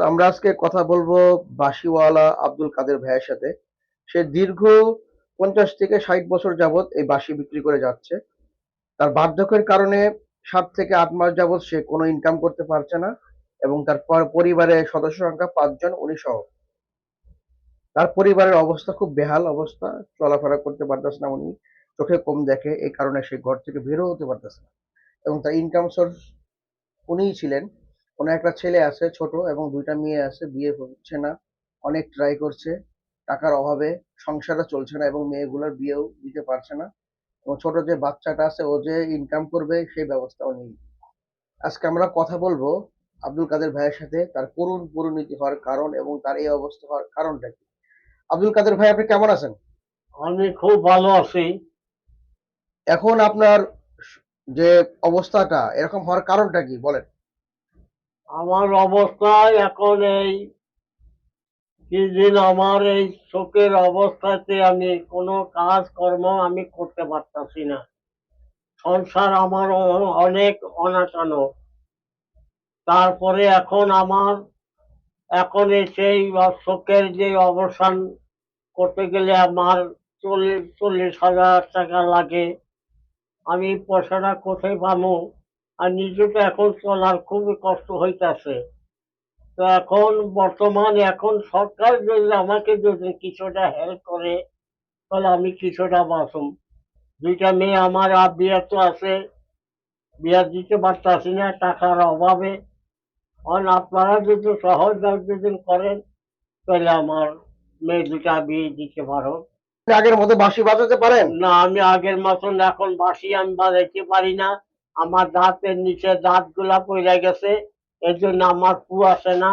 আমরা আজকে কথা বলব বাঁশিওয়ালা আব্দুল কাদের ভাইয়ের সাথে। সে দীর্ঘ পঞ্চাশ থেকে ষাট বছর যাবত এই বাঁশি বিক্রি করে যাচ্ছে। তার বার্ধক্যের কারণে সাত থেকে আট মাস যাবত সে কোনো ইনকাম করতে পারছে না এবং তার পরিবারের সদস্য সংখ্যা পাঁচজন উনি সহ তার পরিবারের অবস্থা খুব বেহাল অবস্থা, চলাফেরা করতে পারতেছে না উনি, চোখে কম দেখে, এই কারণে সে ঘর থেকে বেরো হতে পারতেছে না। এবং তার ইনকাম সোর্স উনিই ছিলেন। ওনার একটা ছেলে আছে ছোট এবং দুইটা মেয়ে আছে বিয়ে হচ্ছে না অনেক ট্রাই করছে টাকার অভাবে সংসারও চলছে না এবং মেয়েগুলোর বিয়েও দিতে পারছে না। এবং ছোট যে বাচ্চাটা আছে ও যে ইনকাম করবে সেই ব্যবস্থাও নেই। আজকে আমরা কথা বলব আব্দুল কাদের ভাইয়ের সাথে তার করুণ পরিণতি হওয়ার কারণ এবং তার এই অবস্থা হওয়ার কারণটা কি? আব্দুল কাদের ভাই আপনি কেমন আছেন? আমি খুব ভালো আছি। এখন আপনার যে অবস্থাটা এরকম হওয়ার কারণটা কি? বলেন। আমার অবস্থা এখন এই কিছুদিন আমার এই শোকের অবস্থাতে আমি কোনো কাজ কর্ম আমি করতে পারতাছি না। সংসার আমার অনেক অনাটানো। তারপরে এখন আমার, এখন সেই শোকের যে অবসান করতে গেলে আমার চল্লিশ চল্লিশ হাজার টাকা লাগে। আমি পয়সাটা কোথায় পাবো? আর নিজেকে এখন চলার খুবই কষ্ট হইতাছে। তো এখন বর্তমান এখন সরকার যদি আমাকে যদি কিছুটা হেল্প করে তাহলে আমি কিছুটা বাঁচুম। দুইটা মেয়ে আমার আর বিয়ে তো আছে। বিয়ে দিতে পারতাছি না টাকার অভাবে। আর আপনারা যদি সহযোগ যদি করেন তাহলে আমার মেয়ে দুটা বিয়ে দিতে পারো। আগের মতো বাঁশি বাজাতে পারেন? না আমি আগের মতন এখন বাঁশি আমি বাজাইতে পারি না। আমার দাঁতের নিচে দাঁতগুলা পড়ে গেছে এর জন্য আমার পু আসে না।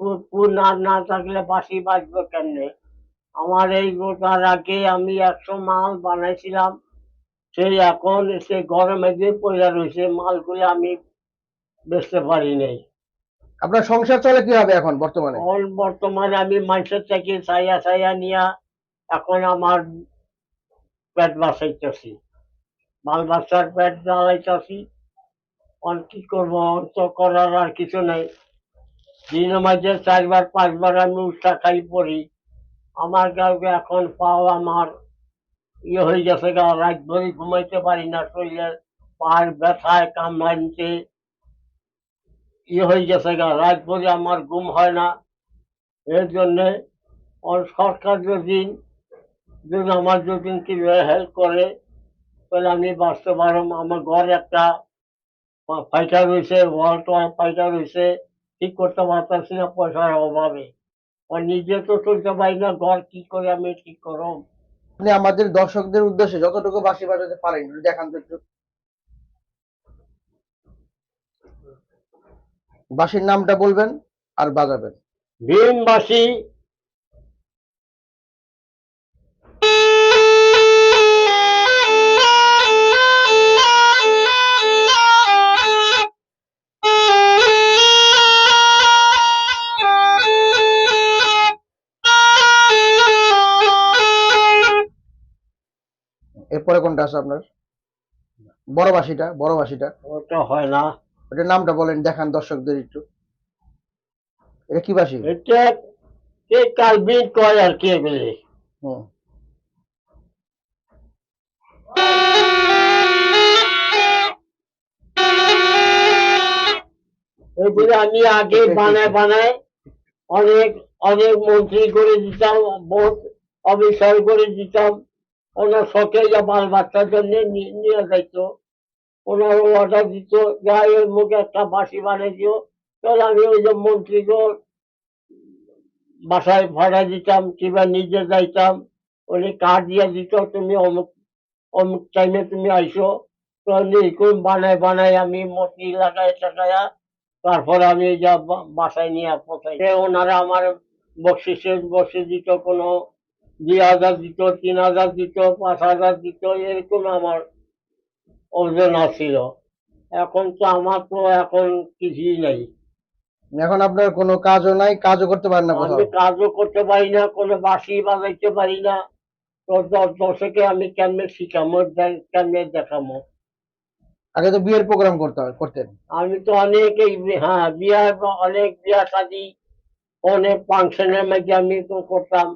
পু- না না থাকলে বাসি বাজবে কেমনে? আমার এই গোটার আগে আমি একশো মাল বানাইছিলাম সেই এখন সে গরমে দিয়ে পড়ে রয়েছে মালগুলো আমি বেচতে পারি নাই। আপনার সংসার চলে কি হবে এখন বর্তমানে? এখন বর্তমানে আমি মানুষের থেকে ছাইয়া ছাইয়া নিয়া এখন আমার পেট বাঁচাইতেছি। বাল বাচ্চার পেট অন কি করব? তো করার আর কিছু নেই। দিনের মাঝে চারবার, পাঁচবার আমি উঠা খাই পড়ি। আমার কাউকে এখন পাও আমার ইয়ে হয়ে গেছে গা, রাত ভরি ঘুমাইতে পারি না শরীরের পায়ের ব্যথায় কামড়াইতে ইয়ে হয়ে গেছে গা, রাত ভরি আমার ঘুম হয় না। এর জন্যে সরকার যদি যদি আমার যদি হেল্প করে তাহলে আমি বাঁচতে পারব আমার ঘর একটা ফাইটার রয়েছে ওয়ালটা ফাইটার রয়েছে ঠিক করতে পারতেছি না পয়সার অভাবে। আর নিজে তো চলতে পারি না ঘর কি করে আমি ঠিক করব? আপনি আমাদের দর্শকদের উদ্দেশ্যে যতটুকু বাঁশি বাজাতে পারেন দেখান তো একটু। বাঁশির নামটা বলবেন আর বাজাবেন। ভীমবাসী এরপরে কোনটা আছে আপনার? বড় বাঁশিটা বড় বাঁশিটা ওটা হয় না। ওটার নামটা বলেন দেখান দর্শকদের একটু। এটা কি বাঁশি এটা কে কালবিন কয় আর কে বলে হুম। এগুলো আমি আগে বানায় বানায় অনেক অনেক মন্ত্রী করে দিতাম বহুত অফিসার করে দিতাম। ওনার শখে বাল বাচ্চার জন্য নিয়ে যাইতো। ওনার অর্ডার দিত এর মুখে একটা বাসি বানিয়ে দিও। তাহলে আমি ওই যে মন্ত্রীকে বাসায় ভাড়া দিতাম, কিংবা নিজে যাইতাম। উনি কার্ড দিয়ে দিত, তুমি অমুক অমুক টাইমে তুমি আইসো। তাহলে এরকম বানায় বানায় আমি মতি লাগাই টাকায়া তারপর আমি যা বাসায় নিয়ে পৌঁছাই। ওনারা আমার বকশিসে বসে দিত কোনো দুই হাজার দিত তিন হাজার দিত পাঁচ হাজার দিত এরকম আমার ওজন ছিল এখন তো আমার তো এখন কিছুই নেই। এখন আপনার কোনো কাজও নাই কাজও করতে পারেন না আমি কাজও করতে পারি না কোনো বাসি বাজাইতে পারি না। তো দর্শকে আমি কেমনে শিখামো কেমনে দেখামো? আগে তো বিয়ের প্রোগ্রাম করতে করতেন। আমি তো অনেক হ্যাঁ বিয়া অনেক বিয়া শাদি অনেক ফাংশনের মধ্যে আমি তো করতাম।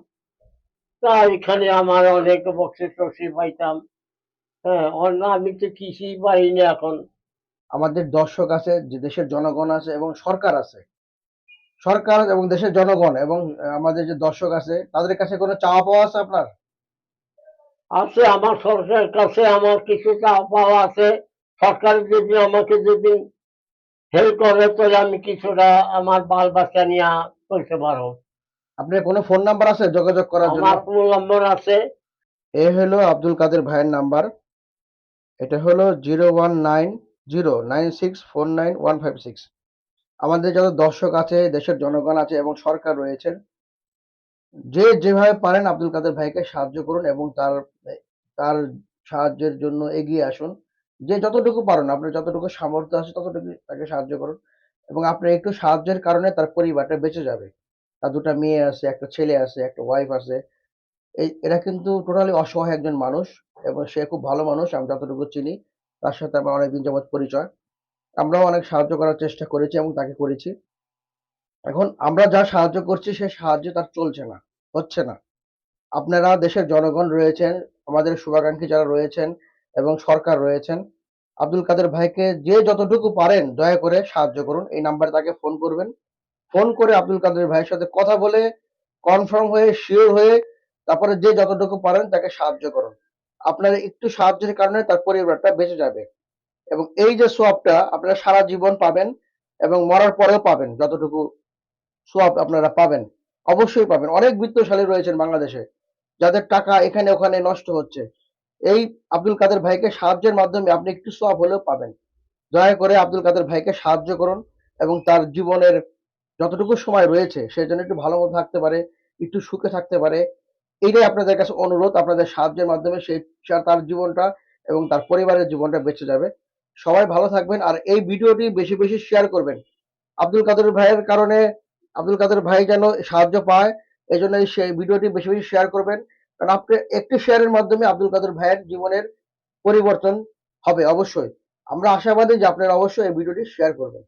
তা এখানে আমার অনেক বক্সি টক্সি পাইতাম। হ্যাঁ অন্য আমি তো কিছুই পাই না এখন। আমাদের দর্শক আছে যে দেশের জনগণ আছে এবং সরকার আছে। সরকার এবং দেশের জনগণ এবং আমাদের যে দর্শক আছে তাদের কাছে কোনো চাওয়া পাওয়া আছে আপনার? আছে আমার সরকারের কাছে আমার কিছু চাওয়া পাওয়া আছে। সরকার যদি আমাকে যদি হেল্প করে তাহলে আমি কিছুটা আমার বাল বাচ্চা নিয়ে করতে পারব আপনার কোনো ফোন নাম্বার আছে? যোগাযোগ করার জন্য? আমার ফোন নম্বর আছে। এ হলো আব্দুল কাদের ভাইয়ের নাম্বার এটা হলো zero one nine zero nine six four nine one five six. আমাদের যত দর্শক আছে দেশের জনগণ আছে এবং সরকার রয়েছেন যে যেভাবে পারেন আব্দুল কাদের ভাইকে সাহায্য করুন এবং তার তার সাহায্যের জন্য এগিয়ে আসুন। যে যতটুকু পারেন আপনার যতটুকু সামর্থ্য আছে ততটুকু তাকে সাহায্য করুন এবং আপনার একটু সাহায্যের কারণে তার পরিবারটা বেঁচে যাবে। তার দুটো মেয়ে আছে, একটা ছেলে আছে, একটা ওয়াইফ আছে। এই, এরা কিন্তু টোটালি অসহায় একজন মানুষ এবং সে খুব ভালো মানুষ, আমি যতটুকু চিনি। তার সাথে আমার অনেকদিন যাবৎ পরিচয়। আমরাও অনেক সাহায্য করার চেষ্টা করেছি এবং তাকে করেছি। এখন আমরা যা সাহায্য করছি সে সাহায্য তার চলছে না, হচ্ছে না। আপনারা দেশের জনগণ রয়েছেন, আমাদের শুভাকাঙ্ক্ষী যারা রয়েছেন এবং সরকার রয়েছেন, আব্দুল কাদের ভাইকে যে যতটুকু পারেন দয়া করে সাহায্য করুন। এই নাম্বারে তাকে ফোন করবেন। ফোন করে আব্দুল কাদের ভাইয়ের সাথে কথা বলে কনফার্ম হয়ে শিওর হয়ে তারপরে যে যতটুকু পারেন তাকে সাহায্য করুন। আপনার একটু সাহায্যের কারণে তার পরিবারটা বেঁচে যাবে। এবং এই যে সোয়াবটা আপনারা সারা জীবন পাবেন এবং মরার পরেও পাবেন, যতটুকু সোয়াব আপনারা পাবেন, অবশ্যই পাবেন। অনেক বিত্তশালী রয়েছেন বাংলাদেশে, যাদের টাকা এখানে ওখানে নষ্ট হচ্ছে। এই আব্দুল কাদের ভাইকে সাহায্যের মাধ্যমে আপনি একটু সোয়াব হলেও পাবেন। দয়া করে আব্দুল কাদের ভাইকে সাহায্য করুন এবং তার জীবনের যতটুকু সময় রয়েছে সে যেন একটু ভালো মতো থাকতে পারে, একটু সুখে থাকতে পারে। এটাই আপনাদের কাছে অনুরোধ, আপনাদের সাহায্যের মাধ্যমে সে তার জীবনটা এবং তার পরিবারের জীবনটা বেঁচে যাবে। সবাই ভালো থাকবেন আর এই ভিডিওটি বেশি বেশি শেয়ার করবেন। আব্দুল কাদের ভাইয়ের কারণে আব্দুল কাদের ভাই যেন সাহায্য পায় এই জন্য এই সে- ভিডিওটি বেশি বেশি শেয়ার করবেন। কারণ আপনি একটি শেয়ারের মাধ্যমে আব্দুল কাদের ভাইয়ের জীবনের পরিবর্তন হবে অবশ্যই। আমরা আশাবাদী যে আপনারা অবশ্যই এই ভিডিওটি শেয়ার করবেন।